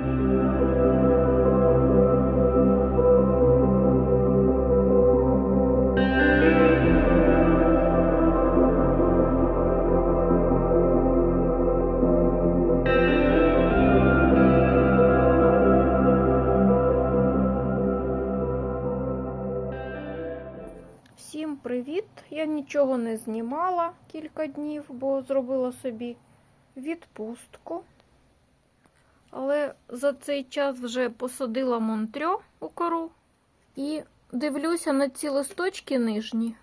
Всім привіт! Я нічого не знімала кілька днів, бо зробила собі відпустку. Але за цей час вже посадила монтрьо у кору і дивлюся на ці листочки нижні.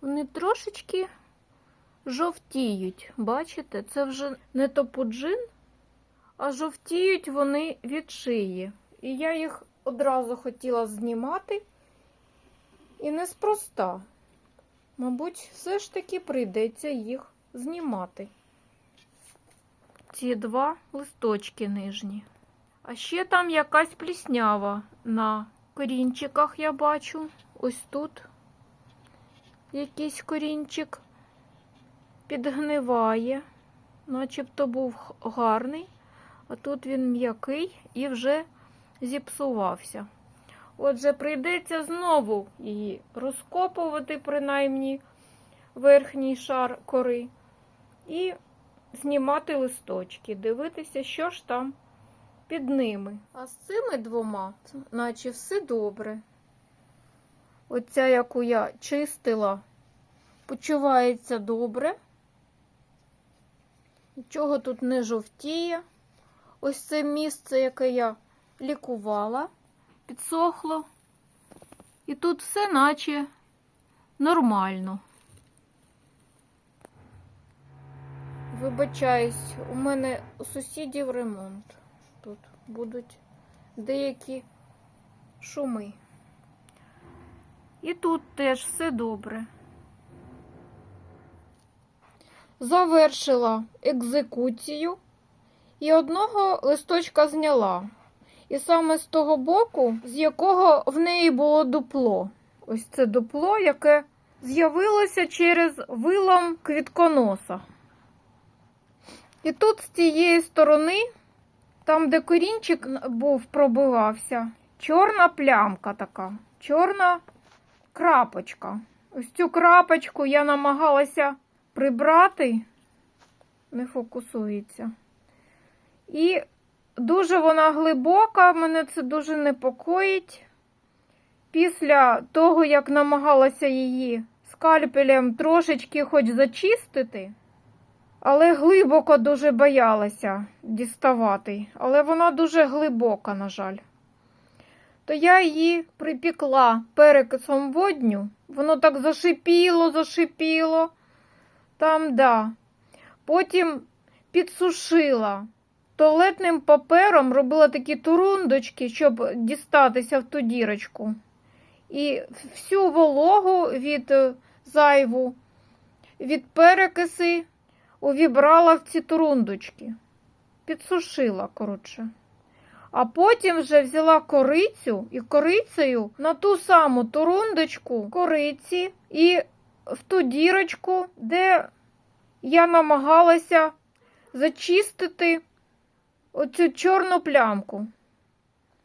Вони трошечки жовтіють. Бачите, це вже не топуджин, а жовтіють вони від шиї. І я їх одразу хотіла знімати. І неспроста. Мабуть, все ж таки прийдеться їх знімати. Ці два листочки нижні. А ще там якась пліснява на корінчиках я бачу. Ось тут якийсь корінчик підгниває, начебто був гарний, а тут він м'який і вже зіпсувався. Отже, прийдеться знову її розкопувати, принаймні верхній шар кори, і знімати листочки, дивитися, що ж там під ними. А з цими двома, наче все добре. Оця, яку я чистила, почувається добре. Нічого тут не жовтіє. Ось це місце, яке я лікувала підсохло. І тут все наче нормально. Вибачаюсь, у мене у сусідів ремонт. Тут будуть деякі шуми. І тут теж все добре. Завершила екзекуцію і одного листочка зняла. І саме з того боку, з якого в неї було дупло. Ось це дупло, яке з'явилося через вилам квітконоса. І тут з цієї сторони, там, де корінчик був, пробивався, чорна плямка така, чорна крапочка. Ось цю крапочку я намагалася прибрати, не фокусується. І Дуже вона глибока, мене це дуже непокоїть. Після того, як намагалася її скальпелем трошечки хоч зачистити, але глибоко дуже боялася діставати. Але вона дуже глибока, на жаль. То я її припікла перекисом водню. Воно так зашипіло, зашипіло. Там, да. Потім підсушила туалетним папером робила такі турундочки, щоб дістатися в ту дірочку. І всю вологу від е, зайву, від перекиси увібрала в ці турундочки. Підсушила, коротше. А потім вже взяла корицю і корицею на ту саму турундочку кориці і в ту дірочку, де я намагалася зачистити оцю чорну плямку.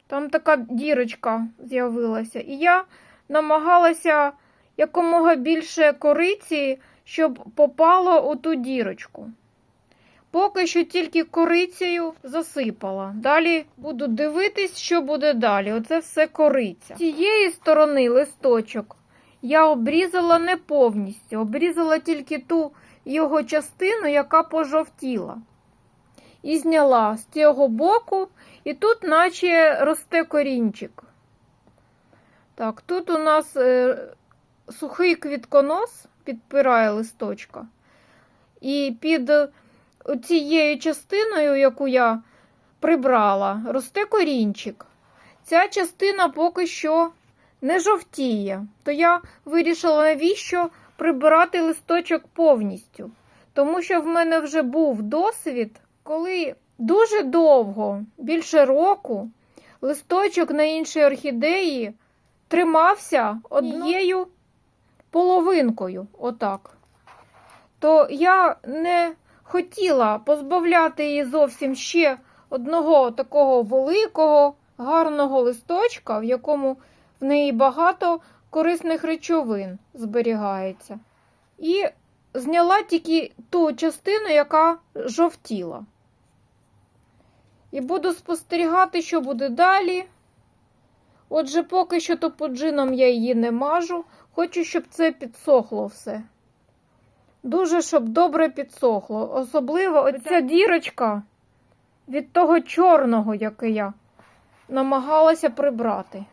Там така дірочка з'явилася. І я намагалася якомога більше кориці, щоб попало у ту дірочку. Поки що тільки корицею засипала. Далі буду дивитись, що буде далі. Оце все кориця. З цієї сторони листочок я обрізала не повністю, обрізала тільки ту його частину, яка пожовтіла і зняла з цього боку, і тут, наче росте корінчик. Так, тут у нас е, сухий квітконос підпирає листочка. І під цією частиною, яку я прибрала, росте корінчик. Ця частина поки що не жовтіє, то я вирішила, навіщо прибирати листочок повністю. Тому що в мене вже був досвід коли дуже довго, більше року, листочок на іншій орхідеї тримався однією половинкою, отак, то я не хотіла позбавляти її зовсім ще одного такого великого, гарного листочка, в якому в неї багато корисних речовин зберігається. І зняла тільки ту частину, яка жовтіла. І буду спостерігати, що буде далі. Отже, поки що топоджином я її не мажу. Хочу, щоб це підсохло все. Дуже, щоб добре підсохло. Особливо оця дірочка від того чорного, який я намагалася прибрати.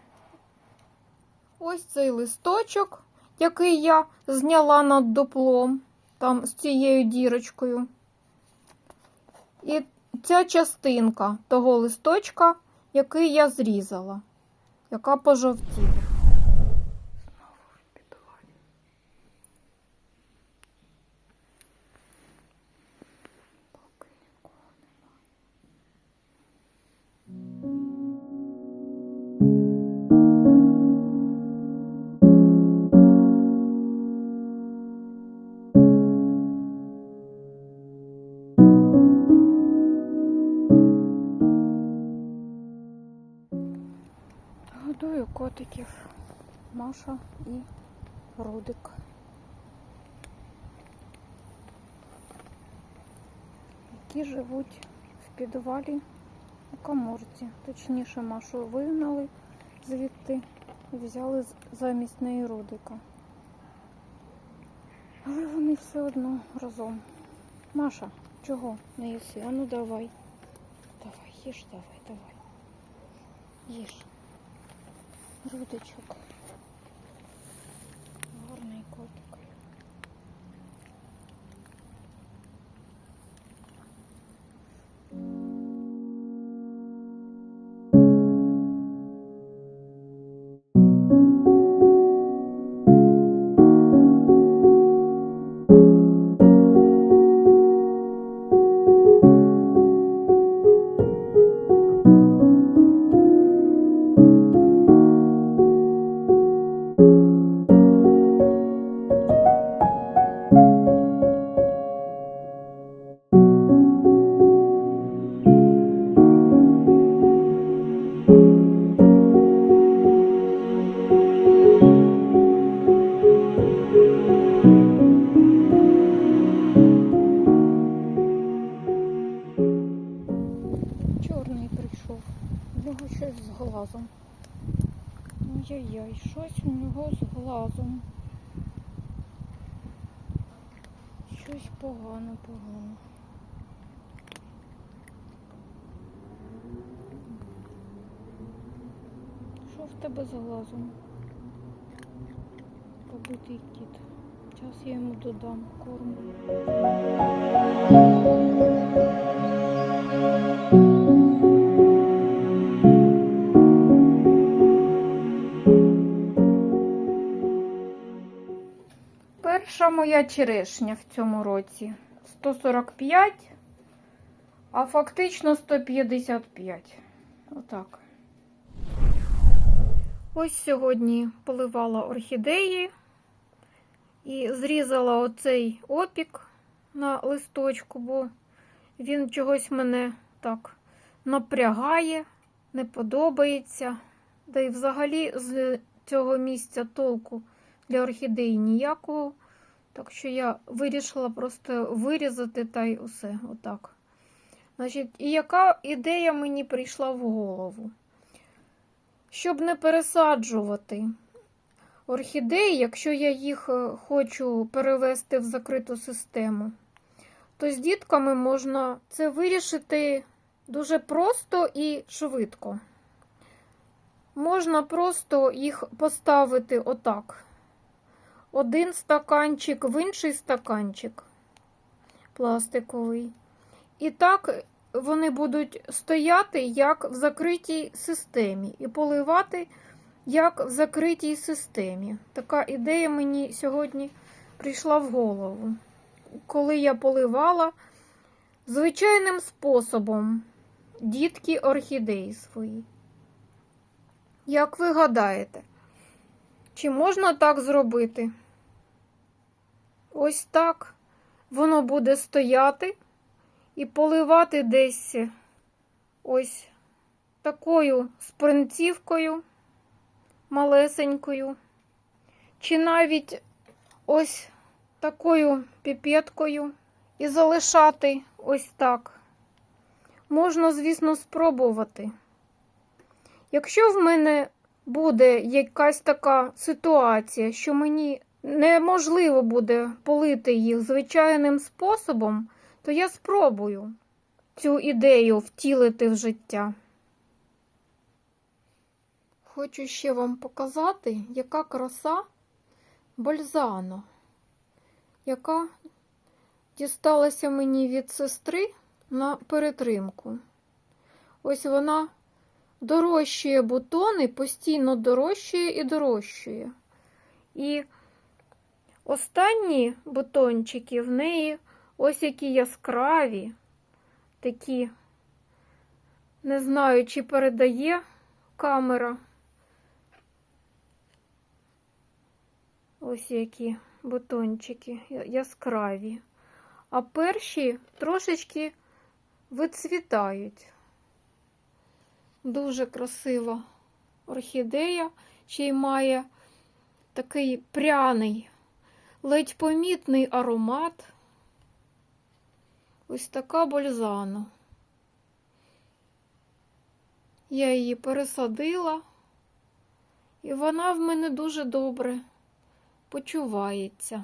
Ось цей листочок, який я зняла над дуплом, там з цією дірочкою. І ця частинка того листочка, який я зрізала, яка пожовтіла. Котиків Маша і Рудик. Які живуть в підвалі у каморці. Точніше, Машу вигнали звідти і взяли замість неї Рудика. Але вони все одно разом. Маша, чого не їси? А ну давай. Давай, їж, давай, давай. Їж. Рудочок. Ой-ой-ой, щось у нього з глазом. Щось погано, погано. Що в тебе з глазом? Побитий кіт. Зараз я йому додам корму. Моя черешня в цьому році 145, а фактично 155. Отак. Ось сьогодні поливала орхідеї і зрізала оцей опік на листочку, бо він чогось мене так напрягає, не подобається. Да й взагалі з цього місця толку для орхідеї ніякого. Так що я вирішила просто вирізати та й усе. Отак. Значить, і яка ідея мені прийшла в голову? Щоб не пересаджувати орхідеї, якщо я їх е, хочу перевести в закриту систему, то з дітками можна це вирішити дуже просто і швидко. Можна просто їх поставити отак. Один стаканчик в інший стаканчик пластиковий. І так вони будуть стояти як в закритій системі і поливати як в закритій системі. Така ідея мені сьогодні прийшла в голову. Коли я поливала звичайним способом дітки орхідеї свої. Як ви гадаєте, чи можна так зробити? Ось так воно буде стояти і поливати десь ось такою спринцівкою малесенькою, чи навіть ось такою піпеткою і залишати ось так. Можна, звісно, спробувати. Якщо в мене буде якась така ситуація, що мені неможливо буде полити їх звичайним способом, то я спробую цю ідею втілити в життя. Хочу ще вам показати, яка краса бальзано, яка дісталася мені від сестри на перетримку. Ось вона дорощує бутони, постійно дорощує і дорощує. І останні бутончики в неї ось які яскраві, такі, не знаю, чи передає камера. Ось які бутончики яскраві. А перші трошечки вицвітають. Дуже красива орхідея, ще й має такий пряний, ледь помітний аромат. Ось така бальзана. Я її пересадила, і вона в мене дуже добре почувається.